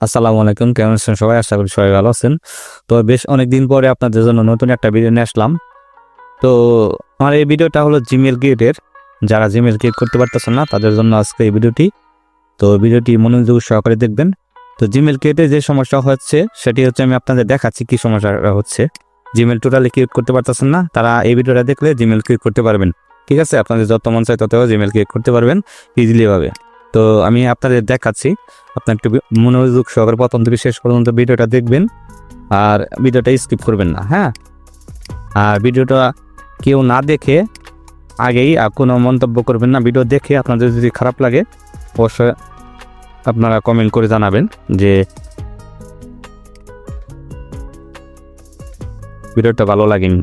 আসসালামু আলাইকুম, কেমন আছেন সবাই? আশা করি সবাই ভালো আছেন। তো বেশ অনেক দিন পরে আপনাদের জন্য নতুন একটা ভিডিও নিয়ে আসলাম। তো আমার এই ভিডিওটা হলো জিমেল গেটের যারা জিমেল ক্রিয়েট করতে পারতেছেন না, তাদের জন্য আজকে এই ভিডিওটি তো ভিডিওটি মনোযোগ সহকারে দেখবেন। তো জিমেল ক্রিয়েটে যে সমস্যা হচ্ছে, সেটি হচ্ছে আমি আপনাদের দেখাচ্ছি কি সমস্যাটা হচ্ছে। জিমেল টোটালি ক্রিয়েট করতে পারতেছেন না, তারা এই ভিডিওটা দেখলে জিমেল ক্রিয়েট করতে পারবেন। ঠিক আছে? আপনাদের যত মন চায় তত জিমেল ক্রিয়েট করতে পারবেন ইজিলি ভাবে। তো আমি আপনাদের দেখাচ্ছি। আপনার একটু মনোযোগ সহকারে প্রথম থেকে শেষ পর্যন্ত ভিডিওটা দেখবেন। আর ভিডিওটা স্কিপ করবেন না হ্যাঁ? আর ভিডিওটা কেউ না দেখে আগেই কোনো মন্তব্য করবেন না। ভিডিও দেখে আপনাদের যদি খারাপ লাগে, অবশ্যই আপনারা কমেন্ট করে জানাবেন যে ভিডিওটা ভালো লাগেনি।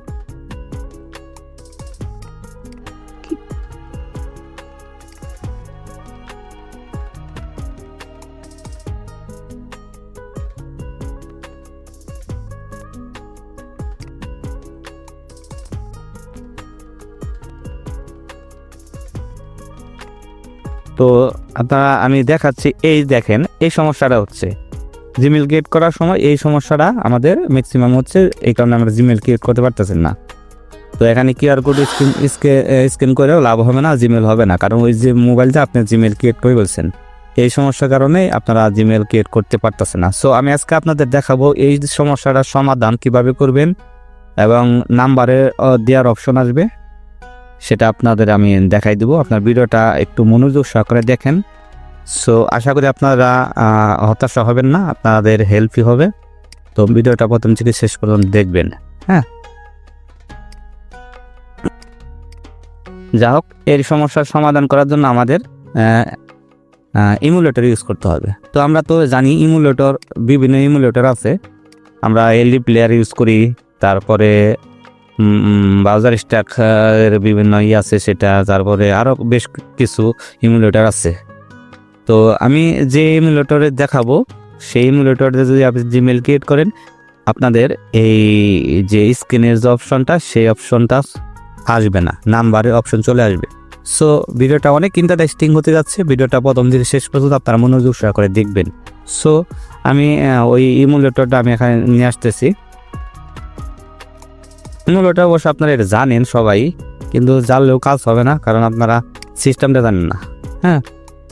তো আপনারা আমি দেখাচ্ছি, এই দেখেন, এই সমস্যাটা হচ্ছে। জিমেল ক্রিয়েট করার সময় এই সমস্যাটা আমাদের ম্যাক্সিমাম হচ্ছে, এই কারণে আমরা জিমেল ক্রিয়েট করতে পারতেছেন না। তো এখানে কিউআর কোড স্ক্রিন স্ক্যান করেও লাভ হবে না জিমেল হবে না। কারণ ওই যে মোবাইলটা আপনি জিমেল ক্রিয়েট করে বলছেন, এই সমস্যার কারণে আপনারা জিমেল ক্রিয়েট করতে পারতেছেন না। সো আমি আজকে আপনাদের দেখাবো এই সমস্যাটার সমাধান কীভাবে করবেন এবং নাম্বারে দেওয়ার অপশন আসবে। সেটা আপনাদের আমি দেখাই দেবো। আপনার ভিডিওটা একটু মনোযোগ সহকারে দেখেন। সো আশা করি আপনারা হতাশা হবেন না, আপনাদের হেল্পই হবে। তো ভিডিওটা প্রথম থেকে শেষ পর্যন্ত দেখবেন হ্যাঁ? যা হোক এর সমস্যার সমাধান করার জন্য আমাদের ইমুলেটর ইউজ করতে হবে। তো আমরা তো জানি ইমুলেটর বিভিন্ন ইমুলেটর আছে। আমরা এলডি প্লেয়ার ইউজ করি, তারপরে ব্রাউজার স্ট্যাক এর বিভিন্ন ই আছে সেটা, তারপরে আরও বেশ কিছু ইমুলেটর আছে। তো আমি যে ইমুলেটরে দেখাবো, সেই ইমুলেটরে যদি আপনি জিমেল ক্রিয়েট করেন, আপনাদের এই যে স্ক্রিনের যে অপশনটা সেই অপশনটা আসবে না নাম্বারের অপশন চলে আসবে। সো ভিডিওটা অনেক ইন্টারেস্টিং হতে যাচ্ছে, ভিডিওটা প্রথম থেকে শেষ পর্যন্ত আপনারা মনোযোগ সহকারে দেখবেন। সো আমি ওই ইমুলেটরটা আমি এখানে নিয়ে আসতেছি। মূলত অবশ্য আপনারা এটা জানেন সবাই, কিন্তু জানলেও কাজ হবে না, কারণ আপনারা সিস্টেমটা জানেন না। হ্যাঁ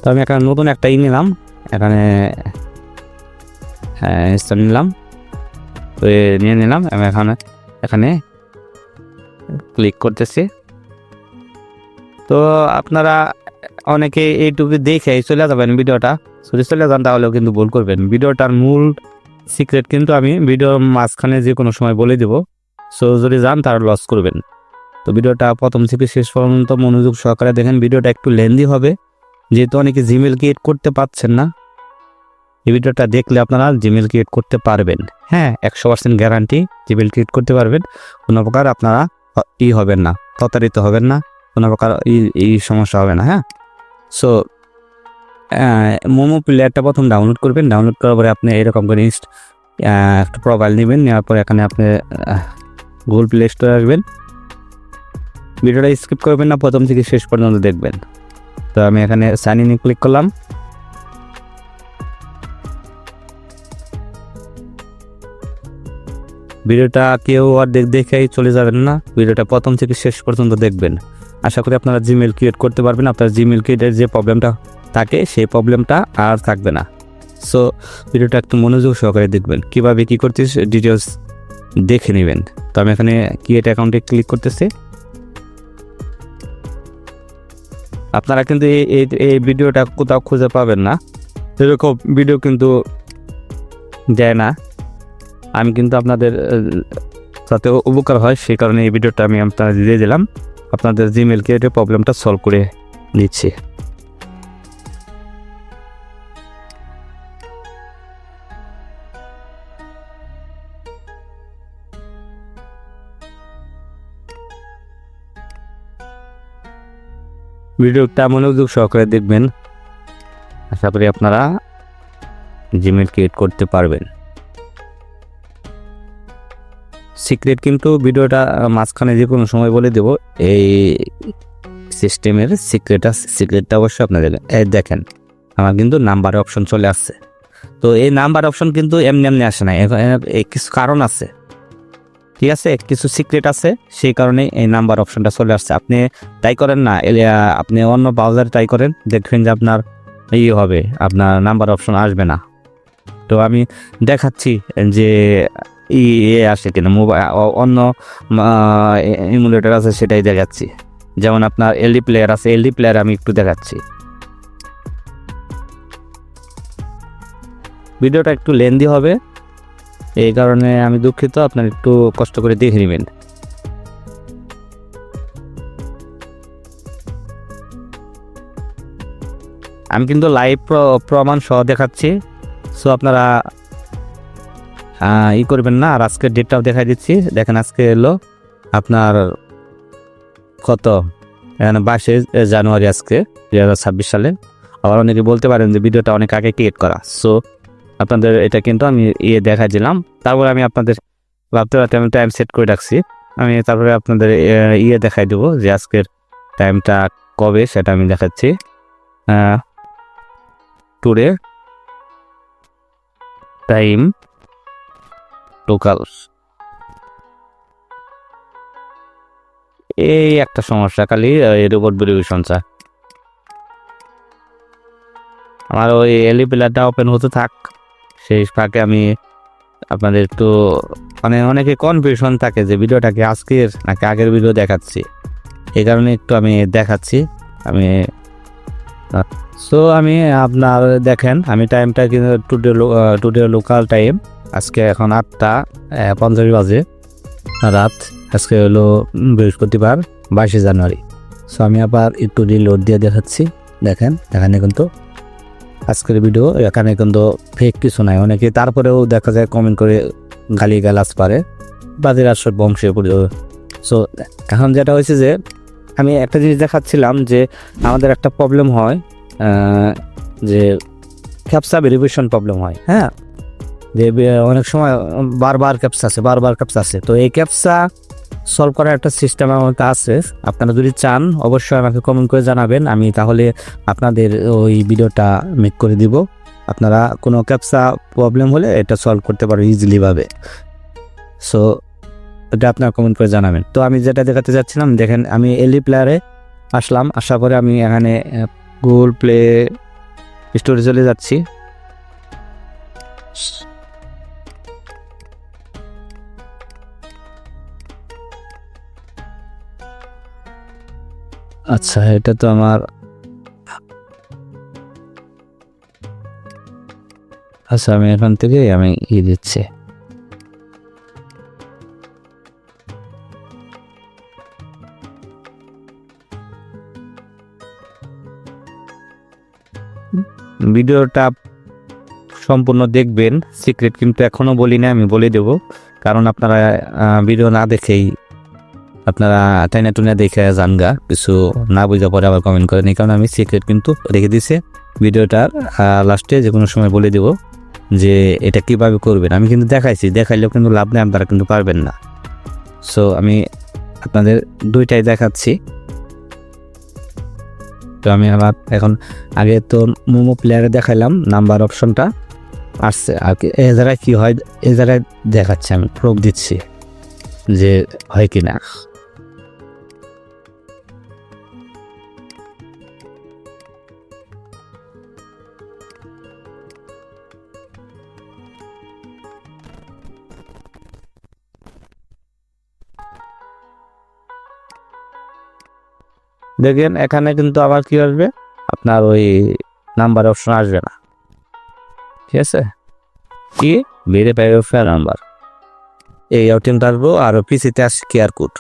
তো আমি এখানে নতুন একটা ই নিলাম, এখানে হ্যাঁ নিলাম, তো নিয়ে নিলাম, আমি এখানে এখানে ক্লিক করতেছি। তো আপনারা অনেকে এইটুকু দেখে চলে যাবেন ভিডিওটা, যদি চলে যান তাহলেও কিন্তু ভুল করবেন। ভিডিওটার মূল সিক্রেট কিন্তু আমি ভিডিওর মাঝখানে যে কোনো সময় বলে দেবো। সো যদি যান তারা লস করবেন। তো ভিডিওটা প্রথম থেকে শেষ পর্যন্ত মনোযোগ সহকারে দেখেন, ভিডিওটা একটু লেন্দি হবে। যেহেতু অনেকে জিমেল ক্রিয়েট করতে পারছেন না, এই ভিডিওটা দেখলে আপনারা জিমেল ক্রিয়েট করতে পারবেন। হ্যাঁ একশো পার্সেন্ট গ্যারান্টি জিমেল ক্রিয়েট করতে পারবেন। কোনো প্রকার আপনারা ই হবেন না, প্রতারিত হবেন না, কোনো প্রকার এই সমস্যা হবে না হ্যাঁ? সো মোমো প্লেয়ারটা প্রথম ডাউনলোড করবেন। ডাউনলোড করার পরে আপনি এরকম করে ইনস্ট একটা প্রোফাইল নেবেন, নেওয়ার পরে এখানে আপনি গুগল প্লে স্টোরে আসবেন। ভিডিওটা স্কিপ করবেন না, প্রথম থেকে শেষ পর্যন্ত দেখবেন। তো আমি এখানে সাইন ইন ক্লিক করলাম। ভিডিওটা কেউ আর দেখ দেখেই চলে যাবেন না, ভিডিওটা প্রথম থেকে শেষ পর্যন্ত দেখবেন। আশা করি আপনারা জিমেল ক্রিয়েট করতে পারবেন, আপনার জিমেল ক্রিয়েটের যে প্রবলেমটা থাকে, সেই প্রবলেমটা আর থাকবে না। সো ভিডিওটা একটু মনোযোগ সহকারে দেখবেন। কীভাবে কী করতে ডিটেলস দেখে নেবেন। তো আমি এখানে ক্রিয়েট অ্যাকাউন্টে ক্লিক করতেছি। আপনারা কিন্তু এই এই- ভিডিওটা কোথাও খুঁজে পাবেন না। এরকম ভিডিও কিন্তু দেয় না। আমি কিন্তু আপনাদের যাতে উপকার হয় সেই কারণে এই ভিডিওটা আমি আপনাদের দিয়ে দিলাম। আপনাদের জিমেল ক্রিয়েটে প্রবলেমটা সলভ করে দিচ্ছি। ভিডিওটা মনোযোগ সহকারে দেখবেন। আশা করি আপনারা জিমেল ক্রিয়েট করতে পারবেন। সিক্রেট কিন্তু ভিডিওটা মাঝখানে যে কোনো সময় বলে দেব। এই সিস্টেমের সিক্রেট আছে। সিক্রেটটা অবশ্যই আপনাদের দেখেন, আমার কিন্তু নাম্বার অপশন চলে আসছে। তো এই নাম্বার অপশন কিন্তু এমনি এমনি আসে না। কিছু কারণ আছে। ঠিক আছে? কিছু সিক্রেট আছে, সেই কারণে এই নাম্বার অপশনটা চলে আসছে। আপনি ট্রাই করেন না আপনি অন্য ব্রাউজারে ট্রাই করেন, দেখবেন যে আপনার ই হবে, আপনার নাম্বার অপশন আসবে না। তো আমি দেখাচ্ছি যে ই, এ আসে কিনা মোবাইল অন্য ইমুলেটার আছে, সেটাই দেখাচ্ছি। যেমন আপনার এলডি প্লেয়ার আছে এলডি প্লেয়ার আমি একটু দেখাচ্ছি। ভিডিওটা একটু লেন্দি হবে। এই কারণে আমি দুঃখিত, আপনার একটু কষ্ট করে দেখে নেবেন। আমি কিন্তু লাইভ প্রমাণ সহ দেখাচ্ছি সো আপনারা ই করবেন না, আর আজকের ডেটটাও দেখাই দিচ্ছি। দেখেন আজকে এলো আপনার কত? বাইশে জানুয়ারি আজকে, দুই হাজার ছাব্বিশ সালে। আবার অনেকে বলতে পারেন যে, ভিডিওটা অনেক আগে ক্রিয়েট করা সো আপনাদের এটা কিন্তু আমি ইয়ে দেখাই দিলাম। তারপরে আমি আপনাদের ভাবতে ভাবতে আমি টাইম সেট করে রাখছি। আমি তারপরে আপনাদের ইয়ে দেখাই দেবো যে আজকের টাইমটা কবে সেটা আমি দেখাচ্ছি। টুডে টাইম লোকাল এই একটা সমস্যা খালি এর উপর ভেরিফিকেশন চা। আমার ওই এলি প্লেয়ারটা ওপেন হতে থাক। সেই ফাঁকে আমি আপনাদের একটু মানে অনেকে কনফিউশন থাকে যে ভিডিওটা কি আজকের নাকি আগের ভিডিও দেখাচ্ছি। এই কারণে একটু আমি দেখাচ্ছি। আমি সো আমি আপনার দেখেন, আমি টাইমটা কিন্তু টুডে টুডে লোকাল টাইম আজকে এখন আটটা পঞ্চাশ বাজে রাত। আজকে হলো বৃহস্পতিবার, বাইশে জানুয়ারি। সো আমি আবার একটু রিলোড দিয়ে দেখাচ্ছি। দেখেন, এখানে কিন্তু আজকের ভিডিও এখানে কিন্তু ফেক কিছু নাই। অনেকে তারপরেও দেখা যায় কমেন্ট করে গালি গালাজ পারে বাদের আসর বংশে সো এখন যেটা হয়েছে যে, আমি একটা জিনিস দেখাচ্ছিলাম যে, আমাদের একটা প্রবলেম হয় যে ক্যাপসা ভেরিফিকেশন প্রবলেম হয় হ্যাঁ? যে অনেক সময় বারবার ক্যাপসা আছে, বারবার ক্যাপসা আছে। তো এই ক্যাপসা সলভ করার একটা সিস্টেম আমার আছে। আপনারা যদি চান, অবশ্যই আমাকে কমেন্ট করে জানাবেন। আমি তাহলে আপনাদের ওই ভিডিওটা মেক করে দিব। আপনারা কোনো ক্যাপসা প্রবলেম হলে এটা সলভ করতে পারো ইজিলি ভাবে। সো এটা আপনারা কমেন্ট করে জানাবেন। তো আমি যেটা দেখাতে যাচ্ছিলাম, দেখেন আমি এলি প্লেয়ারে আসলাম। আসার পরে আমি এখানে গুগল প্লে স্টোরে চলে যাচ্ছি। আচ্ছা এটা তো আমার আচ্ছা আমি এখান থেকে আমি ই দিচ্ছি। ভিডিওটা সম্পূর্ণ দেখবেন। সিক্রেট কিন্তু এখনও বলি না আমি বলে দেব। কারণ আপনারা ভিডিও না দেখেই আপনারা টাইনা টুনা দেখে যান গা কিছু না বুঝা পরে আবার কমেন্ট করেন। এই কারণে আমি সিক্রেট কিন্তু রেখে দিছে। ভিডিওটার লাস্টে যে কোনো সময় বলে দেব যে এটা কীভাবে করবেন। আমি কিন্তু দেখাইছি, দেখাইলেও কিন্তু লাভ নেই, আপনারা কিন্তু পারবেন না। সো আমি আপনাদের দুইটাই দেখাচ্ছি। তো আমি আবার এখন আগে তো মোমো প্লেয়ারে দেখাইলাম নাম্বার অপশনটা আসছে। আর কি, এ জায়গায় কী হয়, এ জায়গায় দেখাচ্ছি, আমি প্রোভ দিচ্ছি যে হয় কি না দেখেন, এখানে কিন্তু আবার কি আসবে? আপনার ওই নাম্বার অপশন আসবে না। ঠিক আছে? কি? পাইবে ফেয়ার নাম্বার এই অটিম টার্বো আর পিসিতে আসছে কেয়ার কোড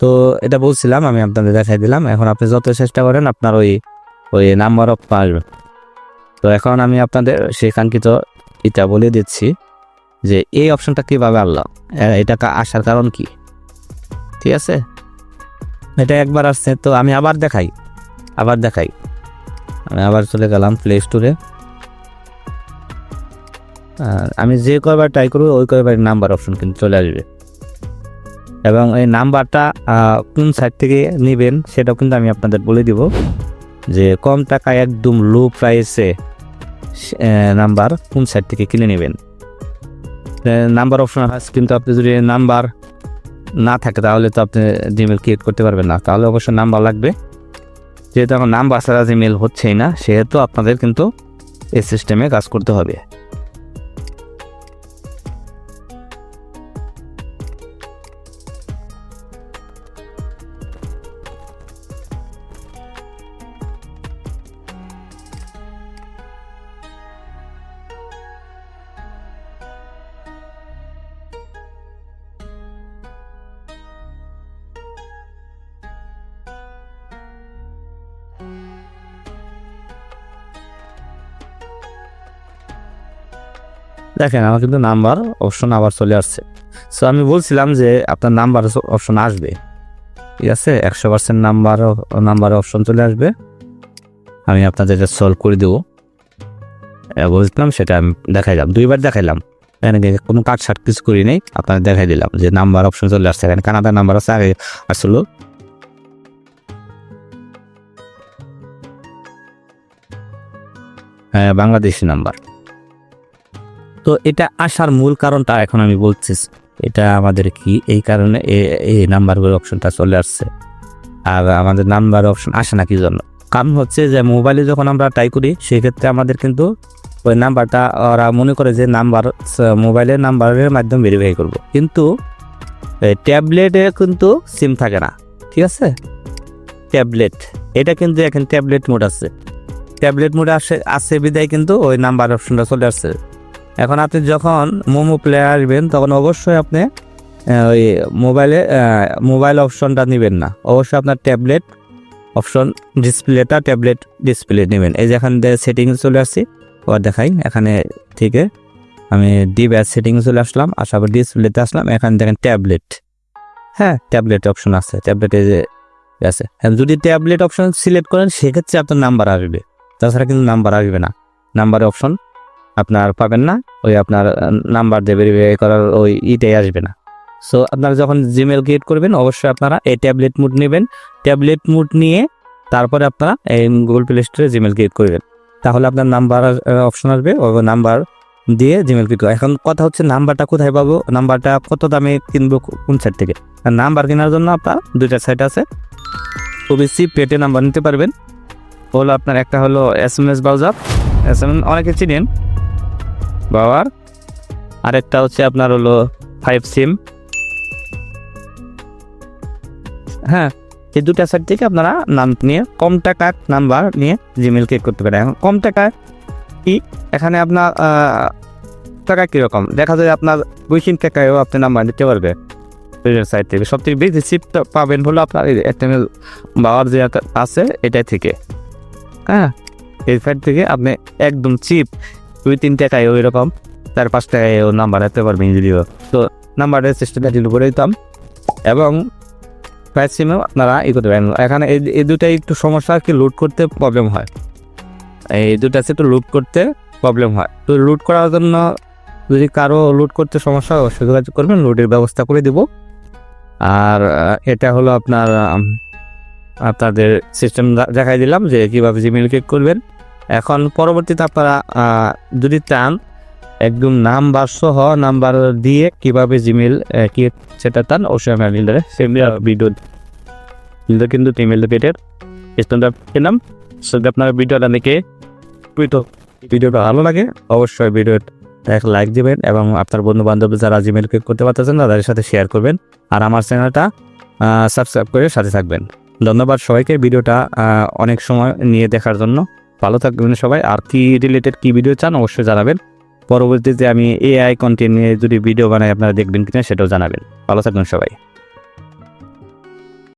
তো এটা বলছিলাম, আমি আপনাদের দেখাই দিলাম। এখন আপনি যত চেষ্টা করেন, আপনার ওই ওই নাম্বার অফ আসবে। তো এখন আমি আপনাদের সেই এটা বলে দিচ্ছি যে এই অপশনটা কীভাবে আনলাম? এটা আসার কারণ কি? ঠিক আছে? এটা একবার আসছে, তো আমি আবার দেখাই আবার দেখাই। আমি আবার চলে গেলাম প্লে স্টোরে আর আমি যে কয়বার ট্রাই করব, ওই কয়বার নাম্বার অপশন কিন্তু চলে আসবে। এবং এই নাম্বারটা কোন সাইট থেকে নেবেন, সেটাও কিন্তু আমি আপনাদের বলে দিব যে কম টাকায় একদম লো প্রাইসে নাম্বার কোন সাইট থেকে কিনে নেবেন। নাম্বার অপশন আছে, কিন্তু আপনি যদি নাম্বার না থাকে, তাহলে তো আপনি জিমেল ক্রিয়েট করতে পারবেন না। তাহলে অবশ্যই নাম্বার লাগবে। যেহেতু আমার নাম ছাড়া জিমেল হচ্ছেই না, সেহেতু আপনাদের কিন্তু এই সিস্টেমে কাজ করতে হবে। দেখেন, আমার কিন্তু নাম্বার অপশন আবার চলে আসছে। সো আমি বলছিলাম যে আপনার নাম্বার অপশন আসবে। ঠিক আছে? একশো পার্সেন্ট নাম্বার নাম্বার অপশন চলে আসবে। আমি আপনাদের সলভ করে দেবো। বলছিলাম সেটা আমি দেখাইলাম। দুইবার দেখাইলাম। এখানে কোনো কাট ছাট কিছু করি নেই, আপনাদের দেখাই দিলাম যে নাম্বার অপশন চলে আসছে। এখানে কানাডার নাম্বার আছে, আগে আসলো। হ্যাঁ বাংলাদেশি নাম্বার। তো এটা আসার মূল কারণটা এখন আমি বলছি। এটা আমাদের কি? এই কারণে এই নাম্বারগুলোর অপশনটা চলে আসছে। আর আমাদের নাম্বার অপশন আসে না কি জন্য? কারণ হচ্ছে যে মোবাইলে যখন আমরা ট্রাই করি, সেক্ষেত্রে আমাদের কিন্তু ওই নাম্বারটা ওরা মনে করে যে নাম্বার মোবাইলের নাম্বারের মাধ্যমে ভেরিফাই করব। কিন্তু ট্যাবলেটে কিন্তু সিম থাকে না। ঠিক আছে? ট্যাবলেট এটা কিন্তু এখন ট্যাবলেট মোড আছে। ট্যাবলেট মোডে আসে আছে বিদায় কিন্তু ওই নাম্বার অপশনটা চলে আসছে। এখন আপনি যখন মোমো প্লে আসবেন, তখন অবশ্যই আপনি ওই মোবাইলে মোবাইল অপশনটা নেবেন না। অবশ্যই আপনার ট্যাবলেট অপশন ডিসপ্লেটা ট্যাবলেট ডিসপ্লে নেবেন। এই যে এখান থেকে চলে আসছি ওর দেখাই। এখানে থেকে আমি ডি ব্যাচ সেটিংস চলে আসলাম, আসার পর ডিসপ্লেতে আসলাম। এখানে দেখেন ট্যাবলেট হ্যাঁ ট্যাবলেট অপশন আছে। ট্যাবলেটে যে আছে। যদি ট্যাবলেট অপশন সিলেক্ট করেন, সেক্ষেত্রে আপনার নাম্বার আসবে। তাছাড়া কিন্তু নাম্বার আসবে না। নাম্বার অপশন আপনার পাবেন না, ওই আপনার নাম্বার দিয়ে ভেরিফাই করার ওই ইটাই আসবে না। সো আপনারা যখন জিমেল ক্রিয়েট করবেন, অবশ্যই আপনারা এই ট্যাবলেট মুড নেবেন। ট্যাবলেট মুড নিয়ে তারপরে আপনারা এই গুগল প্লে স্টোরে জিমেল ক্রিয়েট করবেন। তাহলে আপনার নাম্বার অপশন আসবে নাম্বার দিয়ে জিমেল ক্রিয়েট এখন কথা হচ্ছে নাম্বারটা কোথায় পাবো? নাম্বারটা কত দামে কিনবো কোন সাইট থেকে? আর নাম্বার কেনার জন্য আপনার দুইটা সাইট আছে। চিপ রেটে নাম্বার নিতে পারবেন। হলো আপনার একটা হলো S M S browser S M অনেকে চিনেন। বাবার। আরেকটা হচ্ছে আপনার হলো ফাইভ সিম হ্যাঁ এই দুটা সাইট থেকে আপনারা নাম নিয়ে, কম টাকার নাম্বার নিয়ে জিমেল ক্রিয়েট করতে পারেন। এখন কম টাকায় কি? এখানে আপনার টাকা কীরকম? দেখা যায় আপনার দুই তিন টাকায়ও আপনি নাম্বার নিতে পারবে। সাইট থেকে। সবথেকে বেশি চিপ পাবেন হলো আপনার একটা বাবার যে আছে এটা থেকে। হ্যাঁ এই সাইট থেকে আপনি একদম চিপ দুই, তিন টাকায় ওই রকম চার, পাঁচ টাকায় ও নাম্বার দিতে পারবেন যদিও তো নাম্বারের চেষ্টাটা ডিল করে দিতাম। এবং প্রাইস সিমেও আপনারা ই করতে পারেন। এখানে এই- দুটাই একটু সমস্যা কি লোড করতে প্রবলেম হয়। এই দুটা একটু লোড করতে প্রবলেম হয়। তো লোড করার জন্য যদি কারও লোড করতে সমস্যা হয়, অবশ্যই যোগাযোগ করবেন। লোডের ব্যবস্থা করে দিব। আর এটা হলো আপনার আপনাদের সিস্টেম দেখাই দিলাম যে কীভাবে জিমেল ক্লিক করবেন। এখন পরবর্তীতে আপনারা যদি চান, একদম নাম্বার সহ নাম্বার দিয়ে কীভাবে জিমেল কি সেটা চান, অবশ্যই আমি লিডারে সেমনি ভিডিও কিন্তু ইমেল পেটের পেলাম সেটা আপনার ভিডিওটা দেখে ভিডিওটা ভালো লাগে, অবশ্যই ভিডিও এক লাইক দিবেন এবং আপনার বন্ধু বান্ধব যারা জিমেল করতে পারতেছেন, তাদের সাথে শেয়ার করবেন। আর আমার চ্যানেলটা সাবস্ক্রাইব করে সাথে থাকবেন। ধন্যবাদ সবাইকে ভিডিওটা অনেক সময় নিয়ে দেখার জন্য। ভালো থাকবেন সবাই। আর কি রিলেটেড কি ভিডিও চান অবশ্যই জানাবেন। পরবর্তীতে আমি এআই কন্টেন্ট নিয়ে যদি ভিডিও বানাই আপনারা দেখবেন কিনা সেটাও জানাবেন। ভালো থাকবেন সবাই।